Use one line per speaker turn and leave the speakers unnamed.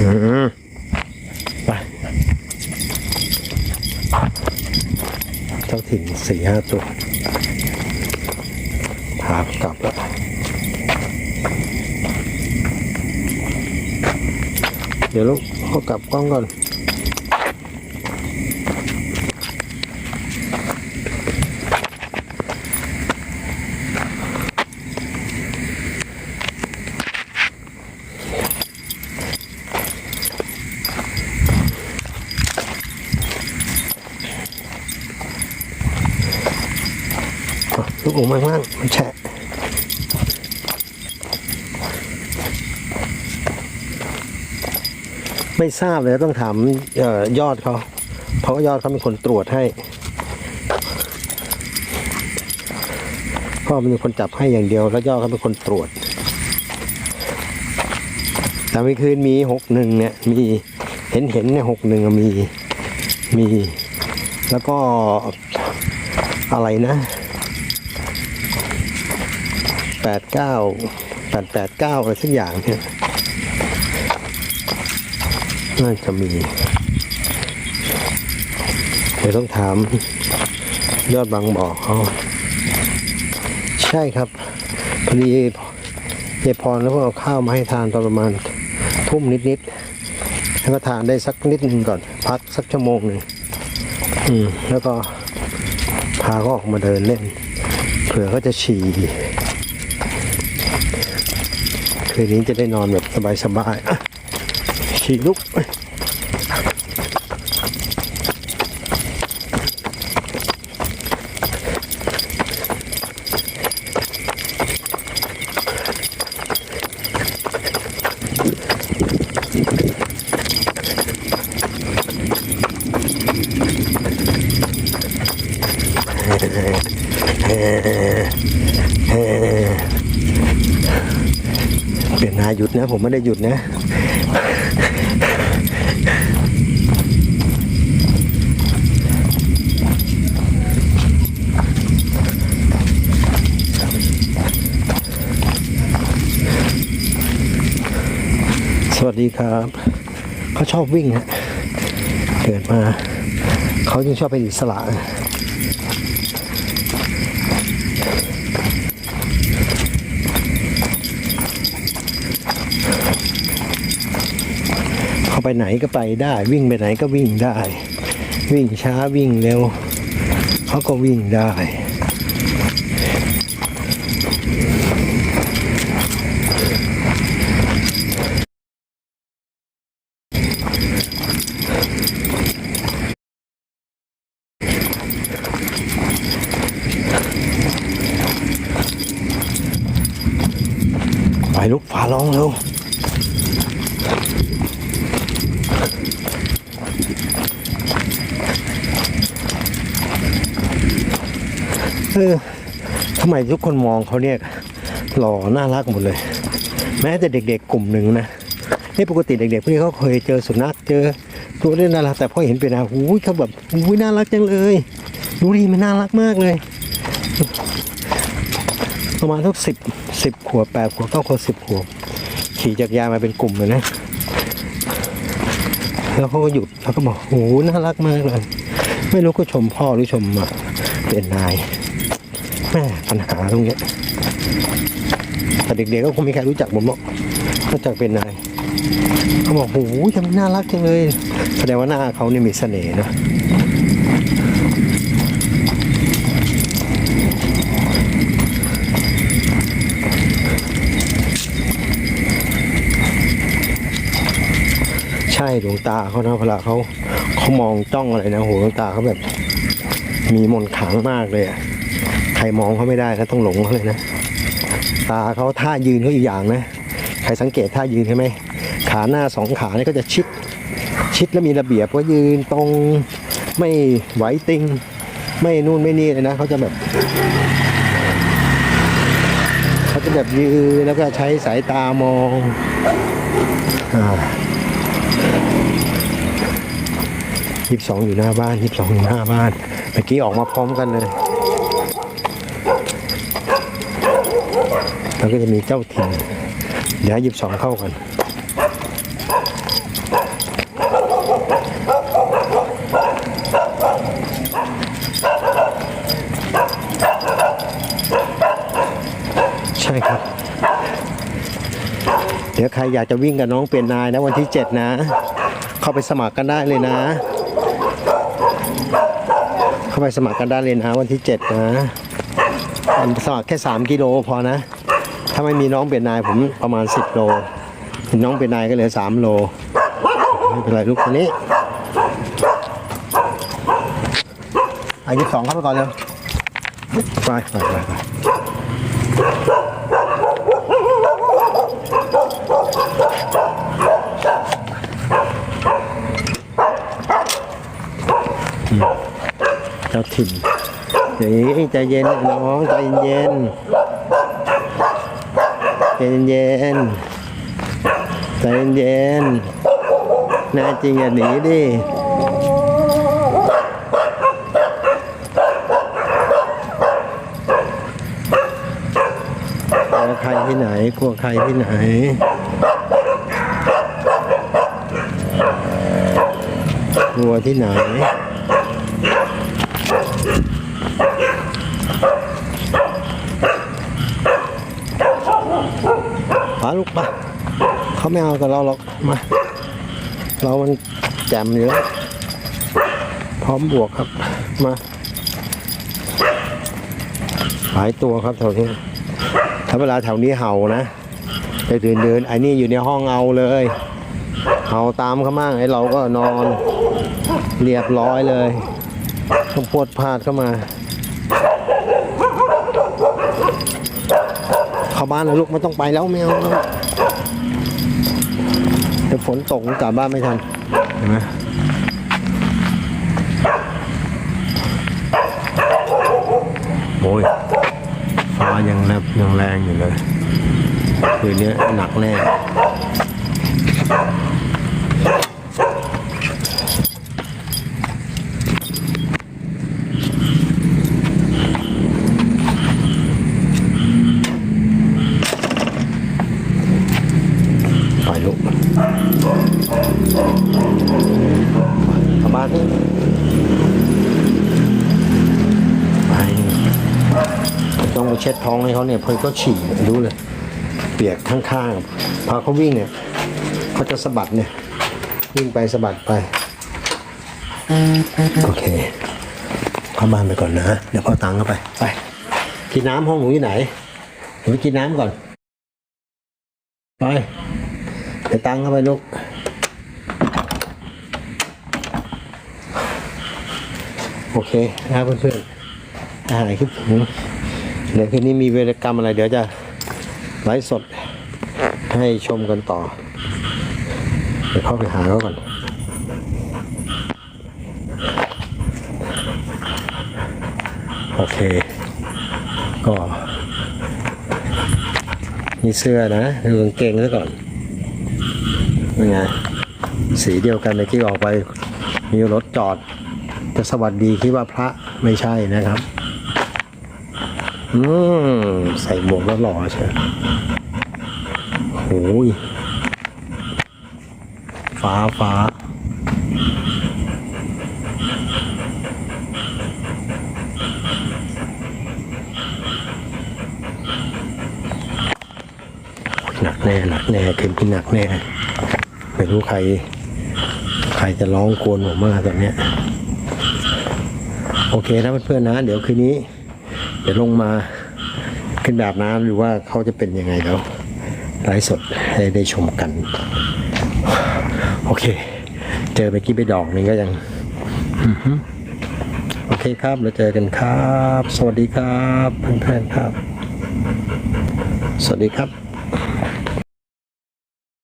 อืมไปเจ้าถิ่นสี่ห้าตัวพากลับแล้วเดี๋ยวลูกเขากลับกล้องก่อน ลูกอมมากๆมันแฉะไม่ทราบเลยต้องถามออยอดเขาเพราะว่ายอดเขาเป็นคนตรวจให้พ่อเป็นคนจับให้อย่างเดียว แล้วยอดเขาเป็นคนตรวจ แต่เมื่อคืนมีหกหนึ่งเนี่ยมีเห็นเห็นเนี่ยหกหนึ่งมีมี แล้วก็อะไรนะ แปดเก้าแปดแปดเก้าอะไรสักอย่างเนี่ยน่าจะมีเดี๋ยวต้องถามยอดบางบ่อเขาใช่ครับพอดียายพรแล้วก็เอาข้าวมาให้ทานตอนประมาณทุ่มนิดๆแล้วก็ทานได้สักนิดหนึ่งก่อน พักสักชั่วโมงหนึ่งอืมแล้วก็พาเขาออกมาเดินเล่นเผื่อเขาจะฉี่ คืนนี้จะได้นอนแบบสบายๆอะฉี่ลุกเปลี่ยนนาหยุดนะ ผมไม่ได้หยุดนะ สวัสดีครับ เขาชอบวิ่งฮะเกิดมา เขาจึงชอบเป็นอิสระ ไปไหนก็ไปได้ วิ่งไปไหนก็วิ่งได้ วิ่งช้าวิ่งเร็วเขาก็วิ่งได้ไปลุกฝาลองเร็ว เออทำไมทุกคนมองเขาเนี่ยหล่อน่ารักหมดเลย แม้แต่เด็กๆกลุ่มหนึ่งนะนี่ปกติเด็กๆพวกนี้เขาเคยเจอสุนัขเจอตัวเล่นน่ารักแต่พอเห็นเป็นอาหูยเขาแบบหูยน่ารักจังเลย ดูดิมันน่ารักมากเลย ประมาณสักสิบสิบขวบแปดขวบเก้าขวบสิบขวบขี่จักรยานมาเป็นกลุ่มเลยนะ แล้วเขาก็หยุดแล้วก็บอกโอ้น่ารักมากเลย ไม่รู้ก็ชมพ่อหรือชมเป็นนาย ปัญหาตรงเนี้ยแต่เด็กๆก็คงไม่มีใครรู้จักผมหรอกนอกจากเป็นนายเขาบอกโอ้โหทำไมน่ารักจังเลย แสดงว่าหน้าเขาเนี่ยมีเสน่ห์นะใช่ดวงตาเขานะเวลาเขาเขามองจ้องอะไรนะโหดวงตาเขาแบบ มีมนต์ขลังมากเลยอะ ใครมองเขาไม่ได้นะต้องหลงเขาเลยนะ ตาเขาท่ายืนเขาอีกอย่างนะ ใครสังเกตท่ายืนใช่ไหม ขาหน้าสองขาเนี่ยก็จะชิด ชิดแล้วมีระเบียบก็ยืนตรงไม่ไหวติง ไม่นู่นไม่นี่เลยนะเขาจะแบบเขาจะแบบยืนแล้วก็ใช้สายตามองอ่ายี่สิบสองอยู่หน้าบ้านยี่สิบสองอยู่หน้าบ้านเมื่อกี้ออกมาพร้อมกันเลย แล้ก็จะมีเจ้าถิ่นเดี๋ยวหยิบสองเข้ากันใช่ครับ เดี๋ยวใครอยากจะวิ่งกับน้องเปลี่ยนนายนะวันที่เจ็ดนะ เข้าไปสมัครกันได้เลยนะ เข้าไปสมัครกันได้เลยนะวันที่เจ็ดนะ สมัครแค่สามกิโลพอนะ ถ้าไม่มีน้องเปลี่ยนนายผมประมาณสิบโลน้องเปลี่ยนนายก็เหลือสามโลไม่เป็นไรลูกคนนี้อายุสองเข้าไปก่อนเร็วไปไปไปไปเจ้าถิ่นเดี๋ยวใจเย็นน้องใจเย็น ใจเย็นใจเย็นน่จริงอย่าหนีดิกลัวใครที่ไหนกลัวใครที่ไหนกลัวที่ไหน ลูกมาเขาไม่เอากับเราหรอกมา เรามันแจมอยู่แล้วพร้อมบวกครับมาหลายตัวครับแถวนี้ถ้าเวลาแถวนี้เห่านะไปเดินเดินไอ้นี่อยู่ในห้องเอาเลยเห่าตามเขามั่งไอ้เราก็นอน เรียบร้อยเลยต้องพวดพลาดเข้ามา เข้าบ้านนะลูกไม่ต้องไปแล้วไม่เอาแล้วเดี๋ยวฝนตกกลับบ้านไม่ทันเห็นไหมโอ้ยฟ้ายังแรบยังแรงอยู่เลยคืนนี้หนักแน่ ช็ดท้องให้เขาเนี่ยเพราะเขาฉี่ดูเลย เปียกข้างๆพอเขาวิ่งเนี่ยเขาจะสะบัดเนี่ยวิ่งไปสะบัดไป โอเคเข้าบ้านไปก่อนนะ เดี๋ยวพ่อตังเข้าไปไปกินน้ำห้องหนูอยู่ไหนหนูกินน้ำก่อน ไปไปตังเข้าไปลูกโอเคนะครับเพื่อนๆอาหารคลิปผม เดี๋ยวคืนนี้มีเวรกรรมอะไร เดี๋ยวจะไลฟ์สดให้ชมกันต่อ เดี๋ยวเข้าไปหาเขาก่อน โอเค ก็มีเสื้อนะดูกางเกงซะก่อนเป็นไงสีเดียวกันในที่ออกไป มีรถจอด จะสวัสดีคิดว่าพระไม่ใช่นะครับ อืมใส่หมวกแล้วหล่อเชียวโอ้ยฟ้าฟ้าหนักแน่หนักแน่คืนที่หนักแน่ไม่รู้ใคร ใครจะร้องโกวนผมมากตอนเนี้ย โอเคนะเพื่อนๆนะ เดี๋ยวคืนนี้ ดี๋ยวลงมาขึ้นแบบน้ำหรือว่าเขาจะเป็นยังไงแล้วไลฟ์สดให้ได้ชมกัน โอเค เจอไปกี้ไปดอกหนึงก็ยังโอเคครับเราเจอกันครับ สวัสดีครับเพื่อนๆครับ สวัสดีครับ